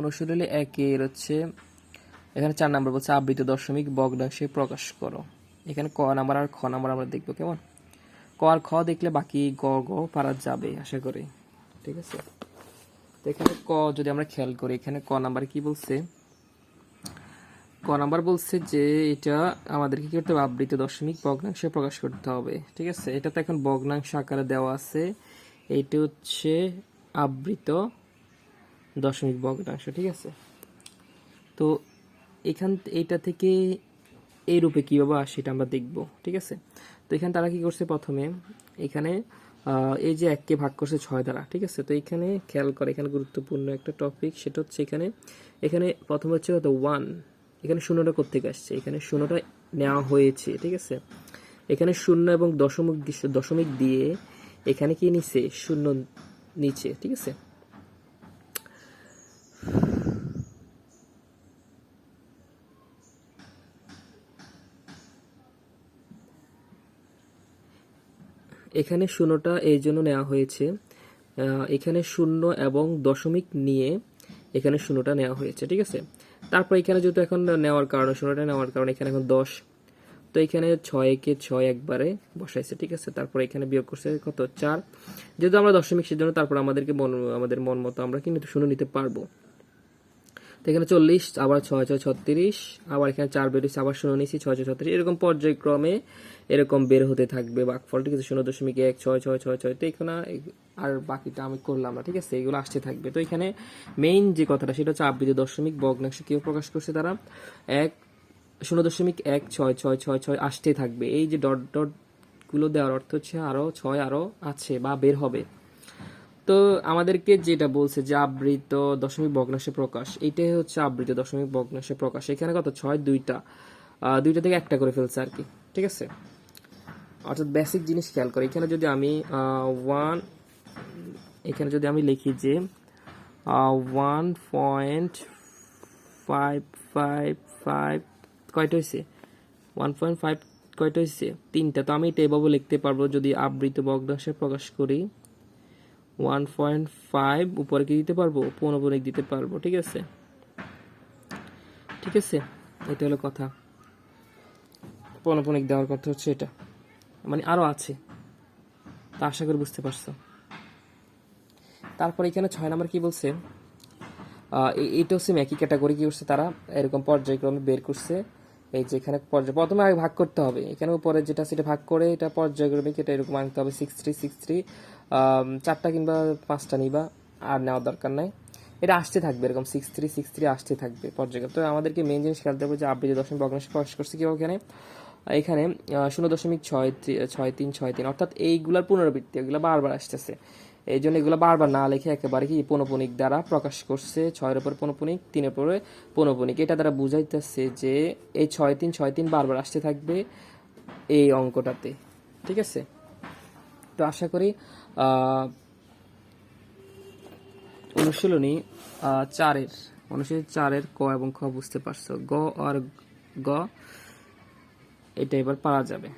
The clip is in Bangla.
অনুশীলনী একের হচ্ছে, এখানে চার নাম্বার বলছে, আবৃত দশমিক ভগ্নাংশে প্রকাশ করো। এখানে ক নাম্বার আর খ নাম্বার আমরা দেখব কেমন? ক আর খ দেখলে বাকি গ গ পারা যাবে, আশা করি। ঠিক আছে? তো এখানে ক যদি আমরা খেয়াল করি, এখানে ক নাম্বারে কি বলছে? ক নাম্বার বলছে যে এটা আমাদেরকে কি করতে হবে? আবৃত দশমিক ভগ্নাংশে প্রকাশ করতে হবে। ঠিক আছে? এটা তো এখন ভগ্নাংশ আকারে দেওয়া আছে। এইটা হচ্ছে আবৃত দশমিক ভগ্নাংশ ঠিক আছে? তো এখান এইটা থেকে এই রূপে কীভাবে আসে সেটা আমরা দেখব, ঠিক আছে? তো এখানে তারা কি করছে প্রথমে? এখানে এই যে এককে ভাগ করছে ছয় দ্বারা, ঠিক আছে? তো এখানে খেয়াল করে, এখানে গুরুত্বপূর্ণ একটা টপিক সেটা হচ্ছে এখানে এখানে প্রথম হচ্ছে কত ওয়ান এখানে শূন্যটা কোথেকে আসছে? এখানে শূন্যটা নেওয়া হয়েছে, ঠিক আছে? এখানে শূন্য এবং দশমিক দশমিক দিয়ে এখানে কি নিচ্ছে শূন্য নিচে, ঠিক আছে? এখানে শূন্যটা এই জন্য নেওয়া হয়েছে। এখানে শূন্য এবং দশমিক নিয়ে এখানে শূন্যটা নেওয়া হয়েছে, ঠিক আছে? তারপর এখানে যেহেতু এখন নেওয়ার কারণে, শূন্যটা নেওয়ার কারণে এখানে এখন দশ। তো এখানে ছয় কে ছয় একবারে বসাইছে, ঠিক আছে? তারপর এখানে বিয়োগ করছে কত? চার। যেহেতু আমরা দশমিক সেজন্য, তারপর আমাদেরকে মন, আমাদের মন মতো আমরা কিন্তু শূন্য নিতে পারব। এখানে চল্লিশ, আবার ছয় ছয়, ছত্রিশ, আবার এখানে চার বেরিয়েছে আবার শূন্য নিয়েছি, ছয় ছয়, ছত্রিশ। এরকম পর্যায়ক্রমে এরকম বের হতে থাকবে বাকফল ঠিক আছে শূন্য দশমিক এক, ছয় ছয় ছয় ছয়, তো এখানে আর বাকিটা আমি করলাম না, ঠিক আছে? এগুলো আসতে থাকবে। তো এখানে মেইন যে কথাটা, সেটা হচ্ছে আবৃত দশমিক, ভগ্নাংশ কেউ প্রকাশ করছে তারা? এক, শূন্য দশমিক এক, ছয় ছয় ছয় ছয় আসতে থাকবে। এই যে ডট ডটগুলো দেওয়ার অর্থ হচ্ছে আরও ছয় আরও আছে বা বের হবে। তো আমাদেরকে যেটা বলছে যে আবৃত দশমিক ভগ্নাংশে প্রকাশ এইটাই হচ্ছে আবৃত দশমিক ভগ্নাংশে প্রকাশ। এখানে কত? ছয়, দুইটা। দুইটা থেকে একটা করে ফেলছে আর কি, ঠিক আছে? অর্থাৎ বেসিক জিনিস খেয়াল করে, এখানে যদি আমি ওয়ান এখানে যদি আমি লিখি যে one point five five five কয়টা হয়েছে? ওয়ান পয়েন্ট ফাইভ কয়টা হয়েছে? তিনটা। তো আমি এটা এভাবে লিখতে পারব যদি আবৃত ভগ্নাংশে প্রকাশ করি। ওয়ান পয়েন্ট ফাইভ উপরে কি দিতে পারব? পৌনপনিক দিতে পারব, ঠিক আছে? ঠিক আছে? এটা হলো কথা। দেওয়ার কথা হচ্ছে এটা। মানে আরও আছে। তা আশা বুঝতে পারছ। তারপর এখানে ছয় নাম্বার কি বলছে? এইটা হচ্ছে একই ক্যাটাগরি কি করছে তারা? এরকম পর্যায়ক্রমে বের করছে। এই যে এখানে পর্যায়, প্রথমে আগে ভাগ করতে হবে। এখানে উপরে যেটা সেটা ভাগ করে এটা পর্যায়ক্রমিক, এটা এরকম আনতে হবে। সিক্স থ্রি সিক্স থ্রি চারটা কিংবা পাঁচটা নিবা, আর নেওয়ার দরকার নাই। এটা আসতে থাকবে, এরকম সিক্স থ্রি সিক্স থ্রি আসতে থাকবে পর্যায়ক্রমে। তো আমাদেরকে মেন জিনিস খেয়াল হবে যে আবৃত দশমিক ভগ্নাংশ প্রকাশ করছে কি এখানে এখানে শূন্য দশমিক ছয় ছয় তিন ছয় তিন, অর্থাৎ এইগুলার পুনরাবৃত্তি, এগুলো বারবার আসতেছে। এই জন্য এগুলো বারবার না লিখে একেবারে কি পৌনপনিক দ্বারা প্রকাশ করছে। ছয়ের উপর পৌনপনিক, তিনের পরে পৌনপনিক। এটা দ্বারা বুঝাইতেছে যে এই ছয় তিন ছয় তিন বারবার আসতে থাকবে এই অঙ্কটাতে। ঠিক আছে? তো আশা করি অনুশীলনী চারের অনুশীলনী চারের ক এবং খ বুঝতে পারছ। গ আর গ, এটা এবার পারা যাবে।